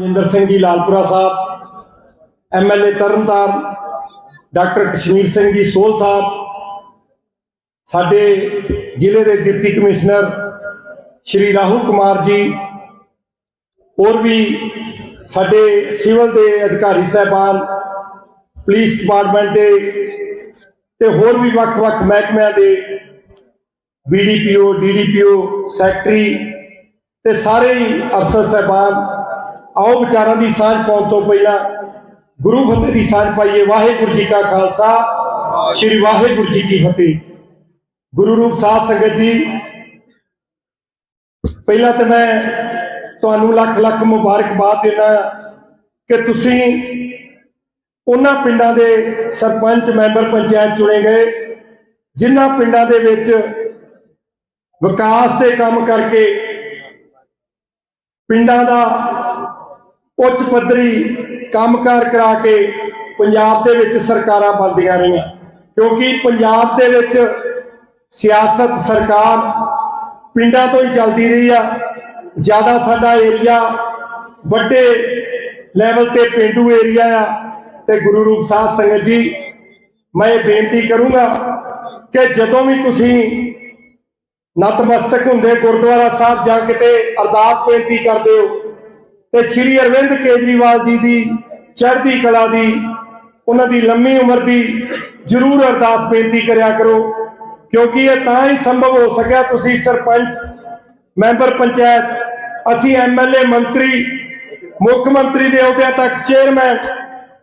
Jinder Singh ji, Lalpura Sahib MLA Tarn Taran, doctor Kashmir Singh ji, ਸੋਲ ਸਾਹਿਬ, ਸਾਡੇ ਜ਼ਿਲ੍ਹੇ ਦੇ ਡਿਪਟੀ ਕਮਿਸ਼ਨਰ ਸ਼੍ਰੀ ਰਾਹੁਲ ਕੁਮਾਰ ਜੀ, ਹੋਰ ਵੀ ਸਾਡੇ ਸਿਵਲ ਦੇ ਅਧਿਕਾਰੀ ਸਾਹਿਬਾਨ, ਪੁਲਿਸ ਡਿਪਾਰਟਮੈਂਟ ਦੇ ਤੇ ਹੋਰ ਵੀ ਵੱਖ-ਵੱਖ ਮਹਿਕਮਿਆਂ ਦੇ ਬੀਡੀਪੀਓ ਡੀਡੀਪੀਓ ਸੈਕਟਰੀ ਤੇ ਸਾਰੇ ਹੀ ਅਫਸਰ ਸਾਹਿਬਾਨ ਆਓ ਵਿਚਾਰਾਂ ਦੀ ਸਾਂਝ ਪਾਉਣ ਤੋਂ ਪਹਿਲਾਂ ਗੁਰੂ ਫਤਿਹ ਦੀ ਸਾਂਝ ਪਾਈਏ। ਵਾਹਿਗੁਰੂ ਜੀ ਕਾ ਖਾਲਸਾ, ਸ੍ਰੀ ਵਾਹਿਗੁਰੂ ਜੀ ਕੀ ਫਤਿਹ। ਗੁਰੂ ਰੂਪ ਸਾਧ ਸੰਗਤ ਜੀ, ਪਹਿਲਾਂ ਤਾਂ ਮੈਂ ਤੁਹਾਨੂੰ ਲੱਖ ਲੱਖ ਮੁਬਾਰਕਬਾਦ ਦੇਣਾ ਕਿ ਤੁਸੀਂ ਉਹਨਾਂ ਪਿੰਡਾਂ ਦੇ ਸਰਪੰਚ, ਮੈਂਬਰ ਪੰਚਾਇਤ ਚੁਣੇ ਗਏ, ਜਿਨ੍ਹਾਂ ਪਿੰਡਾਂ ਦੇ ਵਿੱਚ ਵਿਕਾਸ ਦੇ ਕੰਮ ਕਰਕੇ ਪਿੰਡਾਂ ਦਾ ਉੱਚ ਪੱਧਰੀ ਕੰਮਕਾਰ ਕਰਾ ਕੇ ਪੰਜਾਬ ਦੇ ਵਿੱਚ ਸਰਕਾਰਾਂ ਬਣਦੀਆਂ ਰਹੀਆਂ। ਕਿਉਂਕਿ ਪੰਜਾਬ ਦੇ ਵਿੱਚ ਸਿਆਸਤ ਸਰਕਾਰ ਪਿੰਡਾਂ ਤੋਂ ਹੀ ਚੱਲਦੀ ਰਹੀ ਆ। ਜ਼ਿਆਦਾ ਸਾਡਾ ਏਰੀਆ ਵੱਡੇ ਲੈਵਲ ਤੇ ਪਿੰਡੂ ਏਰੀਆ ਆ ਤੇ ਗੁਰੂ ਰੂਪ ਸਾਧ ਸੰਗਤ ਜੀ, ਮੈਂ ਇਹ ਬੇਨਤੀ ਕਰੂੰਗਾ ਕਿ ਜਦੋਂ ਵੀ ਤੁਸੀਂ ਨਤਮਸਤਕ ਹੁੰਦੇ ਗੁਰਦੁਆਰਾ ਸਾਹਿਬ ਜਾਂ ਕਿਤੇ ਅਰਦਾਸ ਬੇਨਤੀ ਕਰਦੇ ਹੋ ਤੇ ਸ੍ਰੀ ਅਰਵਿੰਦ ਕੇਜਰੀਵਾਲ ਜੀ ਦੀ ਚੜ੍ਹਦੀ ਕਲਾ ਦੀ, ਉਹਨਾਂ ਦੀ ਲੰਮੀ ਉਮਰ ਦੀ ਜ਼ਰੂਰ ਅਰਦਾਸ ਬੇਨਤੀ ਕਰਿਆ ਕਰੋ, ਕਿਉਂਕਿ ਇਹ ਤਾਂ ਹੀ ਸੰਭਵ ਹੋ ਸਕਿਆ ਤੁਸੀਂ ਸਰਪੰਚ, ਮੈਂਬਰ ਪੰਚਾਇਤ, ਅਸੀਂ ਐਮਐਲਏ ਮੰਤਰੀ, ਮੁੱਖ ਮੰਤਰੀ ਦੇ ਅਹੁਦਿਆਂ ਤੱਕ ਚੇਅਰਮੈਨ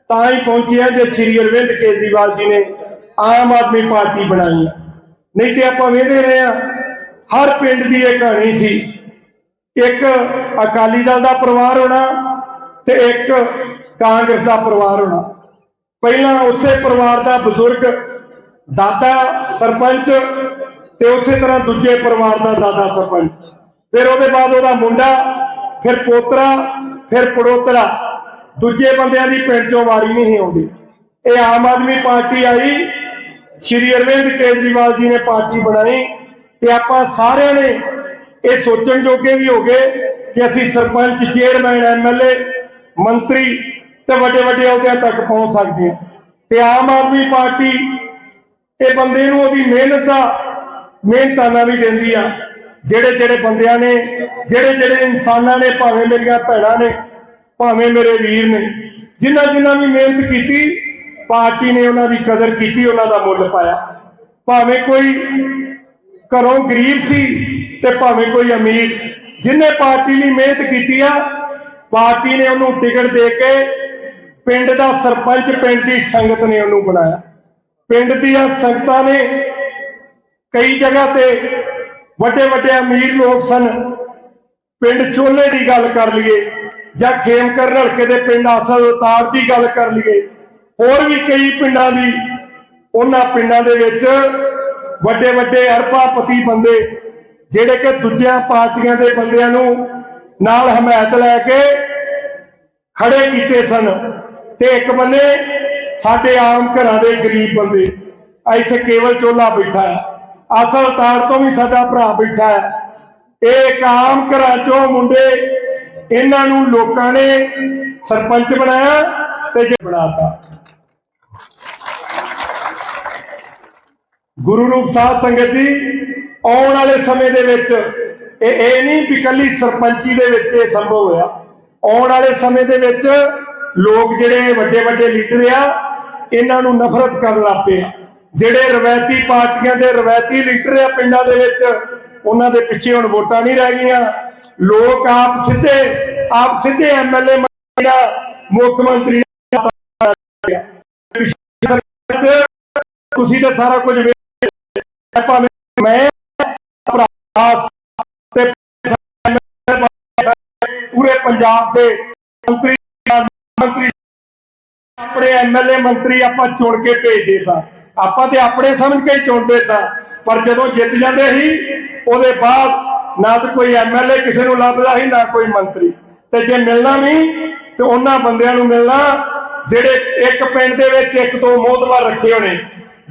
ਤਾਂ ਹੀ ਪਹੁੰਚਿਆ ਜੇ ਸ੍ਰੀ ਅਰਵਿੰਦ ਕੇਜਰੀਵਾਲ ਜੀ ਨੇ ਆਮ ਆਦਮੀ ਪਾਰਟੀ ਬਣਾਈ ਹੈ। ਨਹੀਂ ਤੇ ਆਪਾਂ ਵੇਖਦੇ ਰਹੇ ਆ ਹਰ ਪਿੰਡ ਦੀ ਇਹ ਕਹਾਣੀ ਸੀ ਇੱਕ ਅਕਾਲੀ ਦਲ ਦਾ ਪਰਿਵਾਰ ਹੋਣਾ ਤੇ ਇੱਕ ਕਾਂਗਰਸ ਦਾ ਪਰਿਵਾਰ ਹੋਣਾ। ਪਹਿਲਾਂ ਉਸੇ ਪਰਿਵਾਰ ਦਾ ਬਜ਼ੁਰਗ ਦਾਦਾ ਸਰਪੰਚ ਤੇ ਉਸੇ ਤਰ੍ਹਾਂ ਦੂਜੇ ਪਰਿਵਾਰ ਦਾ ਦਾਦਾ ਸਰਪੰਚ। ਫਿਰ ਉਹਦੇ ਬਾਅਦ ਉਹਦਾ ਮੁੰਡਾ, ਫਿਰ ਪੋਤਰਾ, ਫਿਰ ਪੜੋਤਰਾ। ਦੂਜੇ ਬੰਦਿਆਂ ਦੀ ਪਿੰਡ ਚੋਂ ਵਾਰੀ ਨਹੀਂ ਆਉਂਦੀ। ਇਹ ਆਮ ਆਦਮੀ ਪਾਰਟੀ ਆਈ, ਸ਼੍ਰੀ ਅਰਵਿੰਦ ਕੇਜਰੀਵਾਲ ਜੀ ਨੇ ਪਾਰਟੀ ਬਣਾਈ ਤੇ ਆਪਾਂ ਸਾਰਿਆਂ ਨੇ ਇਹ ਸੋਚਣ ਜੋਗੇ ਵੀ ਹੋ ਗਏ ਕਿ ਅਸੀਂ ਸਰਪੰਚ ਚੇਅਰਮੈਨ ਐਮਐਲਏ ਮੰਤਰੀ ਤੇ ਵੱਡੇ ਵੱਡੇ ਅਹੁਦਿਆਂ ਤੱਕ ਪਹੁੰਚ ਸਕਦੇ ਹਾਂ। ਤੇ ਆਮ ਆਦਮੀ ਪਾਰਟੀ ਇਹ ਬੰਦੇ ਨੂੰ ਉਹਦੀ ਮਿਹਨਤ ਦਾ ਮਿਹਨਤਾਨਾ ਵੀ ਦਿੰਦੀ ਆ। ਜਿਹੜੇ ਜਿਹੜੇ ਬੰਦਿਆਂ ਨੇ, ਜਿਹੜੇ ਜਿਹੜੇ ਇਨਸਾਨਾਂ ਨੇ, ਭਾਵੇਂ ਮੇਰੀਆਂ ਭੈਣਾਂ ਨੇ, ਭਾਵੇਂ ਮੇਰੇ ਵੀਰ ਨੇ, ਜਿਨ੍ਹਾਂ ਜਿਨ੍ਹਾਂ ਵੀ ਮਿਹਨਤ ਕੀਤੀ, ਪਾਰਟੀ ਨੇ ਉਹਨਾਂ ਦੀ ਕਦਰ ਕੀਤੀ, ਉਹਨਾਂ ਦਾ ਮੁੱਲ ਪਾਇਆ। ਭਾਵੇਂ ਕੋਈ ਘਰੋਂ ਗਰੀਬ ਸੀ ਤੇ ਭਾਵੇਂ ਕੋਈ ਅਮੀਰ, ਜਿਨੇ ਪਾਰਟੀ ਲਈ ਮਿਹਨਤ ਕੀਤੀ ਆ, ਪਾਰਟੀ ਨੇ ਉਹਨੂੰ ਟਿਕਟ ਦੇ ਕੇ ਪਿੰਡ ਦਾ ਸਰਪੰਚ, ਪਿੰਡ ਦੀ ਸੰਗਤ ਨੇ ਉਹਨੂੰ ਬਣਾਇਆ। ਪਿੰਡ ਦੀਆਂ ਸੰਗਤਾਂ ਨੇ ਕਈ ਜਗ੍ਹਾ ਤੇ ਵੱਡੇ ਵੱਡੇ ਅਮੀਰ ਲੋਕ ਸਨ। ਪਿੰਡ ਚੋਲੇ ਦੀ ਗੱਲ ਕਰ ਲਈਏ ਜਾਂ ਖੇਮਕਰ ਹਲਕੇ ਦੇ ਪਿੰਡ ਆਸਲ ਉਤਾਰ ਦੀ ਗੱਲ ਕਰ ਲਈਏ, ਹੋਰ ਵੀ ਕਈ ਪਿੰਡਾਂ ਦੀ, ਉਹਨਾਂ ਪਿੰਡਾਂ ਦੇ ਵਿੱਚ ਵੱਡੇ ਵੱਡੇ ਅਰਬਾਪਤੀ ਬੰਦੇ ਜਿਹੜੇ ਕਿ ਦੂਜਿਆਂ ਪਾਰਟੀਆਂ ਦੇ ਬੰਦਿਆਂ ਨੂੰ ਨਾਲ ਹਮਾਇਤ ਲੈ ਕੇ ਖੜੇ ਕੀਤੇ ਸਨ ਤੇ ਇੱਕ ਬੰਨੇ ਸਾਡੇ ਆਮ ਘਰਾਂ ਦੇ ਗਰੀਬ ਬੰਦੇ ਇੱਥੇ ਕੇਵਲ ਚੋਲਾ ਬੈਠਾ ਹੈ ਅਸਲ ਤਾਰ ਤੋਂ ਵੀ ਸਾਡਾ ਭਰਾ ਬੈਠਾ ਹੈ। ਇਹ ਇੱਕ ਆਮ ਘਰਾਂ ਚੋਂ ਮੁੰਡੇ, ਇਹਨਾਂ ਨੂੰ ਲੋਕਾਂ ਨੇ ਸਰਪੰਚ ਬਣਾਇਆ ਤੇ ਜੇ ਬਣਾਤਾ। ਗੁਰੂ ਰੂਪ ਸਾਧ ਸੰਗਤ ਜੀ ਆਉਣ ਵਾਲੇ ਸਮੇਂ ਦੇ ਵਿੱਚ ਇਹ ਇਹ ਨਹੀਂ ਵੀ ਇਕੱਲੀ ਸਰਪੰਚੀ ਦੇ ਵਿੱਚ ਇਹ ਸੰਭਵ ਹੋਇਆ। ਆਉਣ ਵਾਲੇ ਸਮੇਂ ਦੇ ਵਿੱਚ ਲੋਕ ਜਿਹੜੇ ਵੱਡੇ ਵੱਡੇ ਲੀਡਰ ਆ, ਇਹਨਾਂ ਨੂੰ ਨਫ਼ਰਤ ਕਰਨ ਲੱਗ ਪਏ ਆ। ਜਿਹੜੇ ਰਵਾਇਤੀ ਪਾਰਟੀਆਂ ਦੇ ਰਵਾਇਤੀ ਲੀਡਰ ਆ ਪਿੰਡਾਂ ਦੇ ਵਿੱਚ, ਉਹਨਾਂ ਦੇ ਪਿੱਛੇ ਹੁਣ ਵੋਟਾਂ ਨਹੀਂ ਰਹਿ ਗਈਆਂ। ਲੋਕ ਆਪ ਸਿੱਧੇ ਆਪ ਸਿੱਧੇ ਐਮਐਲਏ ਮੁੱਖ ਮੰਤਰੀ ਤੁਸੀਂ ਤਾਂ ਸਾਰਾ ਕੁਝ ਭਾਵੇਂ ਤੇ ਪੂਰੇ ਪੰਜਾਬ ਦੇ ਮੰਤਰੀ ਮੰਤਰੀ ਆਪਣੇ ਐਮਐਲਏ ਮੰਤਰੀ ਆਪਾਂ ਚੁਣ ਕੇ ਭੇਜਦੇ ਸਾਂ। ਆਪਾਂ ਤੇ ਆਪਣੇ ਸਮਝ ਕੇ ਚੁਣਦੇ ਸਾਂ, ਪਰ ਜਦੋਂ ਜਿੱਤ ਜਾਂਦੇ ਸੀ, ਉਹਦੇ ਬਾਅਦ ਨਾ ਤਾਂ ਕੋਈ ਐਮਐਲਏ ਕਿਸੇ ਨੂੰ ਲੱਭਦਾ ਸੀ, ਨਾ ਕੋਈ ਮੰਤਰੀ। ਤੇ ਜੇ ਮਿਲਣਾ ਵੀ, ਤੇ ਉਹਨਾਂ ਬੰਦਿਆਂ ਨੂੰ ਮਿਲਣਾ, ਜਿਹੜੇ ਇੱਕ ਪਿੰਡ ਦੇ ਵਿੱਚ ਇੱਕ ਦੋ ਮੋਹਤਵਾਰ ਰੱਖੇ ਹੋਣੇ।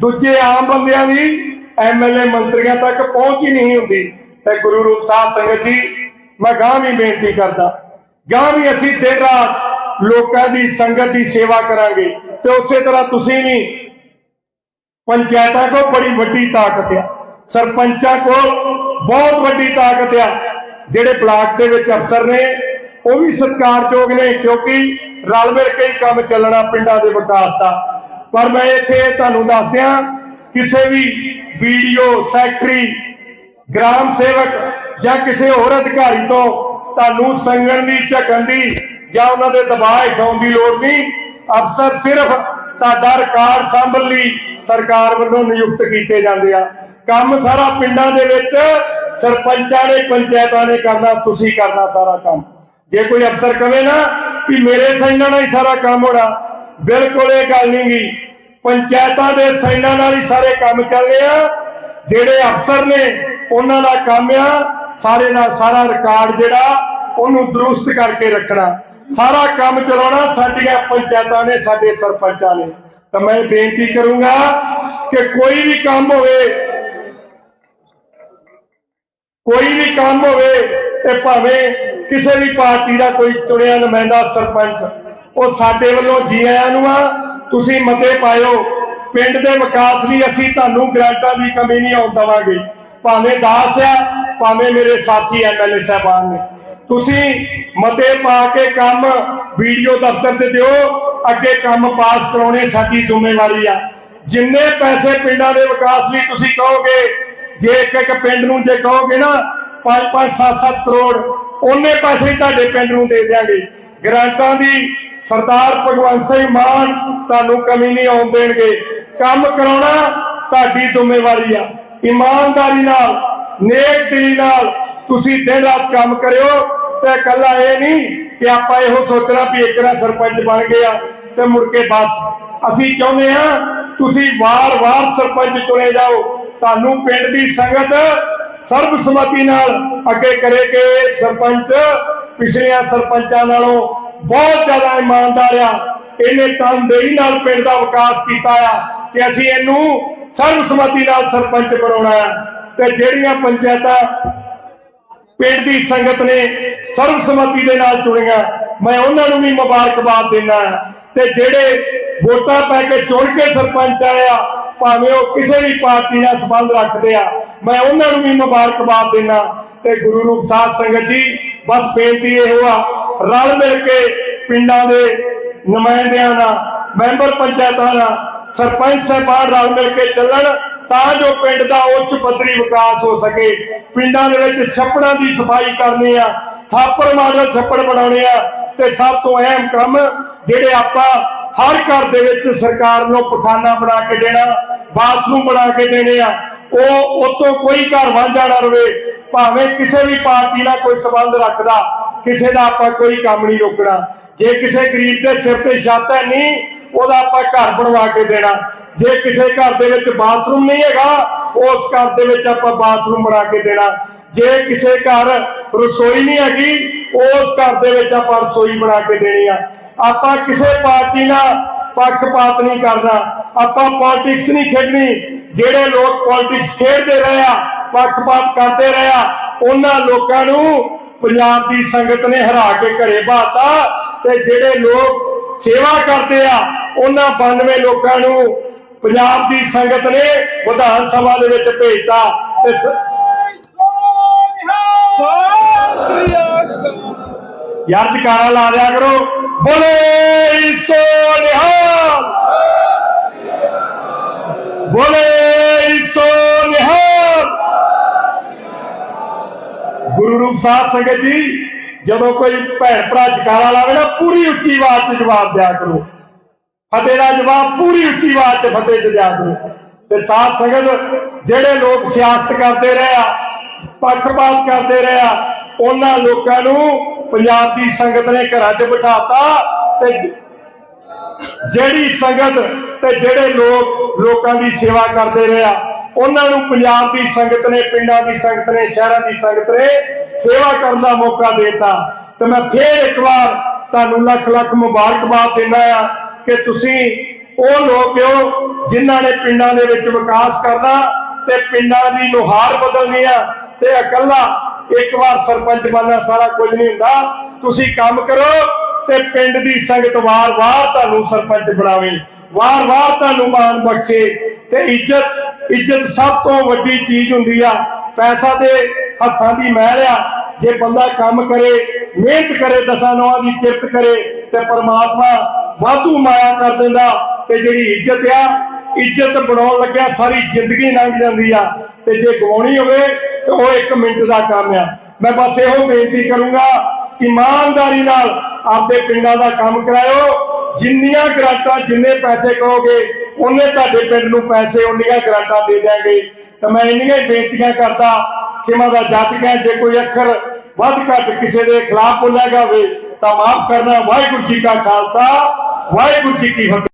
ਦੂਜੇ ਆਮ ਬੰਦਿਆਂ ਦੀ ਐਮਐਲਏ ਮੰਤਰੀਆਂ ਤੱਕ ਪਹੁੰਚ ਹੀ ਨਹੀਂ ਹੁੰਦੀ। ਤੇ ਗੁਰੂ ਰੂਪ ਸਾਹਿਬ ਸੰਗਤ ਜੀ, ਮੈਂ ਗਾਂ ਵੀ ਬੇਨਤੀ ਕਰਦਾ ਗਾਂ ਵੀ ਅਸੀਂ ਦਿਨ ਰਾਤ ਲੋਕਾਂ ਦੀ ਸੰਗਤ ਦੀ ਸੇਵਾ ਕਰਾਂਗੇ ਤੇ ਉਸੇ ਤਰ੍ਹਾਂ ਤੁਸੀਂ ਵੀ ਪੰਚਾਇਤਾਂ ਕੋਲ ਬੜੀ ਵੱਡੀ ਤਾਕਤ ਆ। ਸਰਪੰਚਾਂ ਕੋਲ ਬਹੁਤ ਵੱਡੀ ਤਾਕਤ ਆ। ਜਿਹੜੇ ਬਲਾਕ ਦੇ ਵਿੱਚ ਅਫਸਰ ਨੇ, ਉਹ ਵੀ ਸਤਿਕਾਰਯੋਗ ਨੇ ਕਿਉਂਕਿ ਰਲ ਮਿਲ ਕੇ ਹੀ ਕੰਮ ਚੱਲਣਾ ਪਿੰਡਾਂ ਦੇ ਵਿਕਾਸ ਦਾ। ਪਰ ਮੈਂ ਇੱਥੇ ਤੁਹਾਨੂੰ ਦੱਸ ਦਿਆਂ ਕਿਸੇ ਵੀ ਵੀਡੀਓ ਸੈਕਟਰੀ ਗ੍ਰਾਮ ਸੇਵਕ ਜਾਂ ਕਿਸੇ ਹੋਰ ਅਧਿਕਾਰੀ ਤੋਂ ਤੁਹਾਨੂੰ ਸੰਗਣ ਦੀ ਝਕਣ ਦੀ ਜਾਂ ਉਹਨਾਂ ਦੇ ਦਬਾਅ ਹਟਾਉਣ ਦੀ ਲੋੜ ਨਹੀਂ। ਅਫਸਰ ਸਿਰਫ ਤੁਹਾਡਾ ਰਿਕਾਰਡ ਸੰਭਲ ਲਈ ਸਰਕਾਰ ਵੱਲੋਂ ਨਿਯੁਕਤ ਕੀਤੇ ਜਾਂਦੇ ਆ। ਕੰਮ ਸਾਰਾ ਪਿੰਡਾਂ ਦੇ ਵਿੱਚ ਸਰਪੰਚਾਂ ਨੇ, ਪੰਚਾਇਤਾਂ ਨੇ ਕਰਨਾ, ਤੁਸੀਂ ਕਰਨਾ ਸਾਰਾ ਕੰਮ। ਜੇ ਕੋਈ ਅਫਸਰ ਕਵੇ ਨਾ ਵੀ ਮੇਰੇ ਸਾਈਨਾਂ ਨਾਲ ਹੀ ਸਾਰਾ ਕੰਮ ਹੋਣਾ, ਬਿਲਕੁਲ ਇਹ ਗੱਲ ਨਹੀਂ ਗੀ। ਪੰਚਾਇਤਾਂ ਦੇ ਸਾਈਨਾਂ ਨਾਲ ਹੀ ਸਾਰੇ ਕੰਮ ਚੱਲਨੇ ਆ। ਜਿਹੜੇ ਅਫਸਰ ਨੇ, ਉਹਨਾਂ ਦਾ ਕੰਮ ਆ। ਸਾਰੇ ਦਾ ਸਾਰਾ ਰਿਕਾਰਡ ਜਿਹੜਾ, ਉਹਨੂੰ ਦਰੁਸਤ ਕਰਕੇ ਰੱਖਣਾ। ਸਾਰਾ ਕੰਮ ਚਲਾਉਣਾ ਸਾਡੀਆਂ ਪੰਚਾਇਤਾਂ ਨੇ, ਸਾਡੇ ਸਰਪੰਚਾਂ ਨੇ। ਤਾਂ ਮੈਂ ਬੇਨਤੀ ਕਰੂੰਗਾ ਕਿ ਕੋਈ ਵੀ ਕੰਮ ਹੋਵੇ, ਕੋਈ ਵੀ ਕੰਮ ਹੋਵੇ, ਤੇ ਭਾਵੇਂ ਕਿਸੇ ਵੀ ਪਾਰਟੀ ਦਾ ਕੋਈ ਚੁਣਿਆ ਨੁਮਾਇੰਦਾ ਸਰਪੰਚ, ਉਹ ਸਾਡੇ ਵੱਲੋਂ ਜੀ ਆਇਆਂ ਨੂੰ ਆ ਤੁਸੀਂ ਮਤੇ ਪਾਇਓ। ਪਿੰਡ ਦੇ ਵਿਕਾਸ ਲਈ ਅਸੀਂ ਤੁਹਾਨੂੰ ਗ੍ਰਾਂਟਾਂ ਦੀ ਕਮੀ ਨਹੀਂ ਆਉਣ ਦੇਵਾਂਗੇ। ਭਾਵੇਂ ਦਾਸ ਆ, ਭਾਵੇਂ ਮੇਰੇ ਸਾਥੀ ਐਮਐਲਏ ਸਾਹਿਬਾਨ ਨੇ। ਤੁਸੀਂ ਮਤੇ ਪਾ ਕੇ ਕੰਮ ਵੀਡੀਓ ਦਫ਼ਤਰ ਤੇ ਦਿਓ। ਅੱਗੇ ਕੰਮ ਪਾਸ ਕਰਾਉਣੇ ਸਾਡੀ ਜ਼ਿੰਮੇਵਾਰੀ ਆ। ਜਿੰਨੇ ਪੈਸੇ ਪਿੰਡਾਂ ਦੇ ਵਿਕਾਸ ਲਈ ਤੁਸੀਂ ਕਹੋਗੇ, ਜੇ ਇੱਕ ਇੱਕ ਪਿੰਡ ਨੂੰ ਜੇ ਕਹੋਗੇ ਨਾ 5 5 7 7 ਕਰੋੜ, ਉਹਨੇ ਪੈਸੇ ਤੁਹਾਡੇ ਪਿੰਡ ਨੂੰ ਦੇ ਦਿਆਂਗੇ। ਗ੍ਰਾਂਟਾਂ ਦੀ ਸਰਦਾਰ ਭਗਵੰਤ ਸਿੰਘ ਮਾਨ ਤੁਹਾਨੂੰ ਕਮੀ ਨਹੀਂ ਆਉਣ ਦੇਣਗੇ। ਕੰਮ ਕਰਾਉਣਾ ਤੁਹਾਡੀ ਜ਼ਿੰਮੇਵਾਰੀ ਆ। ਇਮਾਨਦਾਰੀ ਨਾਲ, ਨੇਕ ਦਿਲੀ ਨਾਲ ਤੁਸੀਂ ਦਿਨ ਰਾਤ ਕੰਮ ਕਰਿਓ। ਤੇ ਇਕੱਲਾ ਇਹ ਨਹੀਂ ਕਿ ਆਪਾਂ ਇਹੋ ਸੋਚਣਾ ਵੀ ਇੱਕ ਨਾ ਸਰਪੰਚ ਬਣ ਗਿਆ ਤੇ ਮੁੜ ਕੇ ਬਸ। ਅਸੀਂ ਚਾਹੁੰਦੇ ਆ ਤੁਸੀਂ ਵਾਰ-ਵਾਰ ਸਰਪੰਚ ਚੁਣੇ ਜਾਓ। ਤੁਹਾਨੂੰ ਪਿੰਡ ਦੀ ਸੰਗਤ ਸਰਬਸੰਮਤੀ ਨਾਲ ਅੱਗੇ ਕਰੇ ਕਿ ਸਰਪੰਚ ਪਿਛਲੀਆਂ ਸਰਪੰਚਾਂ ਨਾਲੋਂ ਬਹੁਤ ਜ਼ਿਆਦਾ ਇਮਾਨਦਾਰ ਆ। ਇਹਨੇ ਤਨਦੇਹੀ ਨਾਲ ਪਿੰਡ ਦਾ ਵਿਕਾਸ ਕੀਤਾ ਆ ਕਿ ਅਸੀਂ ਇਹਨੂੰ ਸਰਬਸੰਮਤੀ ਨਾਲ ਸਰਪੰਚ ਬਣਾਉਣਾ ਤੇ ਜਿਹੜੀਆਂ ਪੰਚਾਇਤਾਂ ਪਿੰਡ ਦੀ ਸੰਗਤ ਨੇ ਸਰਬਸੰਮਤੀ ਦੇ ਨਾਲ ਚੁਣੀਆਂ, ਮੈਂ ਉਹਨਾਂ ਨੂੰ ਵੀ ਮੁਬਾਰਕਬਾਦ ਦਿੰਦਾ ਤੇ ਜਿਹੜੇ ਵੋਟਾਂ ਪੈ ਕੇ ਚੁਣ ਕੇ ਸਰਪੰਚ ਆਇਆ ਭਾਵੇਂ ਉਹ ਕਿਸੇ ਵੀ ਪਾਰਟੀ ਨਾਲ ਸੰਬੰਧ ਰੱਖਦੇ ਆ, ਮੈਂ ਉਹਨਾਂ ਨੂੰ ਵੀ ਮੁਬਾਰਕਬਾਦ ਦਿੰਦਾ। ਤੇ ਗੁਰੂ ਰੂਪ ਸਾਧ ਸੰਗਤ ਜੀ, ਬਸ ਬੇਨਤੀ ਇਹ ਆ ਰਲ ਮਿਲ ਕੇ ਪਿੰਡਾਂ ਦੇ ਨੁਮਾਇੰਦਿਆਂ ਨਾਲ, ਮੈਂਬਰ ਪੰਚਾਇਤਾਂ ਨਾਲ, ਸਰਪੰਚ ਸਾਹਿਬਾਨ ਰਲ ਮਿਲ ਕੇ ਚੱਲਣ ਤਾਂ ਜੋ ਪਿੰਡ ਦਾ ਉੱਚ ਪੱਧਰੀ ਵਿਕਾਸ ਹੋ ਸਕੇ। ਪਿੰਡਾਂ ਦੇ ਵਿੱਚ ਛੱਪੜਾਂ ਦੀ ਸਫ਼ਾਈ ਕਰਨੀ ਆ, ਥਾਪਰ ਮਾਡਲ ਛੱਪੜ ਬਣਾਉਣੇ ਆ ਤੇ ਸਭ ਤੋਂ ਅਹਿਮ ਕੰਮ ਜਿਹੜੇ ਆਪਾਂ ਹਰ ਘਰ ਦੇ ਵਿੱਚ ਸਰਕਾਰ ਨੂੰ ਪਖਾਨਾ ਬਣਾ ਕੇ ਦੇਣਾ, ਬਾਥਰੂਮ ਬਣਾ ਕੇ ਦੇਣੇ ਆ, ਉਹ ਉਤੋਂ ਕੋਈ ਘਰ ਵਾਂਝਾ ਨਾ ਰਵੇ, ਭਾਵੇਂ ਕਿਸੇ ਵੀ ਪਾਰਟੀ ਨਾਲ ਕੋਈ ਸਬੰਧ ਰੱਖਦਾ। ਕਿਸੇ ਦਾ ਆਪਾਂ ਕੋਈ ਕੰਮ ਨਹੀਂ ਰੋਕਣਾ। ਜੇ ਕਿਸੇ ਗਰੀਬ ਦੇ ਸਿਰ ਤੇ ਛੱਤ ਹੈ ਨਹੀਂ, ਉਹਦਾ ਆਪਾਂ ਘਰ ਬਣਵਾ ਕੇ ਦੇਣਾ। ਜੇ ਕਿਸੇ ਘਰ ਦੇ ਵਿੱਚ ਬਾਥਰੂਮ ਨਹੀਂ ਹੈਗਾ, ਉਸ ਘਰ ਦੇ ਵਿੱਚ ਆਪਾਂ ਬਾਥਰੂਮ ਬਣਾ ਕੇ ਦੇਣਾ। ਜੇ ਕਿਸੇ ਘਰ ਰਸੋਈ ਨਹੀਂ ਹੈਗੀ, ਉਸ ਘਰ ਦੇ ਵਿੱਚ ਆਪਾਂ ਰਸੋਈ ਬਣਾ ਕੇ ਦੇਣੀ ਆ। ਆਪਾਂ ਕਿਸੇ ਪਾਰਟੀ ਨਾਲ ਪੱਖਪਾਤ ਨਹੀਂ ਕਰਨਾ। ਆਪਾਂ ਪੋਲਿਟਿਕਸ ਨਹੀਂ ਖੇਡਣੀ। ਜਿਹੜੇ ਲੋਕ ਪੋਲਿਟਿਕਸ ਖੇਡਦੇ ਰਹੇ ਆ, ਪੱਖਪਾਤ ਕਰਦੇ ਰਹੇ ਆ, ਉਹਨਾਂ ਲੋਕਾਂ ਨੂੰ ਪੰਜਾਬ ਦੀ ਸੰਗਤ ਨੇ ਹਰਾ ਕੇ ਘਰੇ ਬਾਤਾ ਤੇ ਜਿਹੜੇ ਲੋਕ ਸੇਵਾ ਕਰਦੇ ਆ, ਉਹਨਾਂ 92 ਲੋਕਾਂ ਨੂੰ ਪੰਜਾਬ ਦੀ ਸੰਗਤ ਨੇ ਵਿਧਾਨ ਸਭਾ ਦੇ ਵਿੱਚ ਭੇਜਤਾ ਤੇ ਸ- ਯਾਰ ਜਕਾਰਾ ਲਾ ਦਿਆ ਕਰੋ। ਬੋਲੇ ਸੋ ਨਿਹਾਲ। ਬੋਲੇ ਸੋ ਨਿਹਾਲ ਗੁਰੂ ਸਾਹਿਬ ਸੰਗਤ ਜੀ, ਜਦੋਂ ਕੋਈ ਭੈਣ ਭਰਾ ਜਕਾਰਾ ਲਾਵੇ ਨਾ, ਪੂਰੀ ਉੱਚੀ ਆਵਾਜ਼ 'ਚ ਜਵਾਬ ਦਿਆ ਕਰੋ। ਫਤਿਹ ਦਾ ਜਵਾਬ ਪੂਰੀ ਉੱਚੀ ਆਵਾਜ਼ 'ਚ ਫਤਿਹ 'ਚ ਦਿਆ ਕਰੋ। ਤੇ ਸਾਧ ਸੰਗਤ, ਜਿਹੜੇ ਲੋਕ ਸਿਆਸਤ ਕਰਦੇ ਰਹੇ ਆ, ਪੱਖਪਾਤ ਕਰਦੇ ਰਹੇ ਆ, ਉਹਨਾਂ ਲੋਕਾਂ ਨੂੰ ਪੰਜਾਬ ਦੀ ਸੰਗਤ ਨੇ ਘਰਾਂ 'ਚ ਬਿਠਾਤਾ ਤੇ ਜਿਹੜੀ ਸੰਗਤ ਤੇ ਜਿਹੜੇ ਲੋਕ, ਲੋਕਾਂ ਦੀ ਸੇਵਾ ਕਰਦੇ ਰਹੇ ਆ, ਉਹਨਾਂ ਨੂੰ ਪੰਜਾਬ ਦੀ ਸੰਗਤ ਨੇ, ਪਿੰਡਾਂ ਦੀ ਸੰਗਤ ਨੇ, ਸ਼ਹਿਰਾਂ ਦੀ ਸੰਗਤ ਨੇ ਸੇਵਾ ਕਰਨ ਦਾ ਮੌਕਾ ਦਿੱਤਾ। ਤੇ ਮੈਂ ਫੇਰ ਇੱਕ ਵਾਰ ਤੁਹਾਨੂੰ ਲੱਖ ਲੱਖ ਮੁਬਾਰਕਬਾਦ ਦਿੰਦਾ ਆ ਕਿ ਤੁਸੀਂ ਉਹ ਲੋਕ ਹੋ ਜਿਨ੍ਹਾਂ ਨੇ ਪਿੰਡਾਂ ਦੇ ਵਿੱਚ ਵਿਕਾਸ ਕਰਨਾ ਤੇ ਪਿੰਡਾਂ ਦੀ ਨੁਹਾਰ ਬਦਲਣੀ ਆ ਤੇ ਇਕੱਲਾ ਇੱਕ ਵਾਰ ਸਰਪੰਚ ਬਣਨਾ ਸਾਰਾ ਕੁਝ ਨਹੀਂ ਹੁੰਦਾ। ਤੁਸੀਂ ਕੰਮ ਕਰੋ ਤੇ ਪਿੰਡ ਦੀ ਸੰਗਤ ਵਾਰ-ਵਾਰ ਤੁਹਾਨੂੰ ਸਰਪੰਚ ਬਣਾਵੇ। ਵਾਰ-ਵਾਰ ਤੁਹਾਨੂੰ ਮਾਣ ਬਖਸ਼ੇ। ਤੇ ਇੱਜ਼ਤ ਇੱਜ਼ਤ ਸਭ ਤੋਂ ਵੱਡੀ ਚੀਜ਼ ਹੁੰਦੀ ਆ। ਪੈਸਾ ਤੇ ਹੱਥਾਂ ਦੀ ਮਹਿਲ ਆ। ਜੇ ਬੰਦਾ ਕੰਮ ਕਰੇ, ਮਿਹਨਤ ਕਰੇ, ਦਸਾਂ ਨੌਆਂ ਦੀ ਕਿਰਤ ਕਰੇ, ਤੇ ਪਰਮਾਤਮਾ ਵਾਧੂ ਮਾਇਆ ਕਰ ਦਿੰਦਾ ਤੇ ਜਿਹੜੀ ਇੱਜ਼ਤ ਆ, ਇੱਜ਼ਤ ਬਣਾਉਣ ਲੱਗਿਆ, ਸਾਰੀ ਜ਼ਿੰਦਗੀ ਲੰਘ ਜਾਂਦੀ ਆ। ਤੇ ਜੇ ਗਵਾਉਣੀ ਹੋਵੇ, ਤੇ ਉਹ 1 ਮਿੰਟ ਦਾ ਕੰਮ ਆ। ਮੈਂ ਬਸ ਇਹੋ ਬੇਨਤੀ ਕਰੂੰਗਾ ਇਮਾਨਦਾਰੀ ਨਾਲ ਆਪਦੇ ਪਿੰਡਾਂ ਦਾ ਕੰਮ ਕਰਾਇਓ। ਜਿੰਨੀਆਂ ਗ੍ਰਾਂਟਾਂ, ਜਿੰਨੇ ਪੈਸੇ ਕਹੋਗੇ, ਉਹਨੇ ਤੁਹਾਡੇ ਪਿੰਡ ਨੂੰ ਪੈਸੇ ਉਨੀਆਂ ਗ੍ਰਾਂਟਾਂ ਦੇ ਦਿਆਂਗੇ। ਤਾਂ ਮੈਂ ਇੰਨੀਆਂ ਹੀ ਬੇਨਤੀਆਂ ਕਰਦਾ ਕਿ ਮੈਂ ਦਾ ਜੱਜ ਕਹਿ ਜੇ ਕੋਈ ਅੱਖਰ ਵੱਧ ਘੱਟ ਕਿਸੇ ਦੇ ਖਿਲਾਫ ਬੋਲਿਆ ਜਾਵੇ, ਤਾਂ ਮਾਫ ਕਰਨਾ। ਵਾਹਿਗੁਰੂ ਜੀ ਕਾ ਖਾਲਸਾ, ਵਾਹਿਗੁਰੂ ਜੀ ਕੀ ਫਤਿਹ।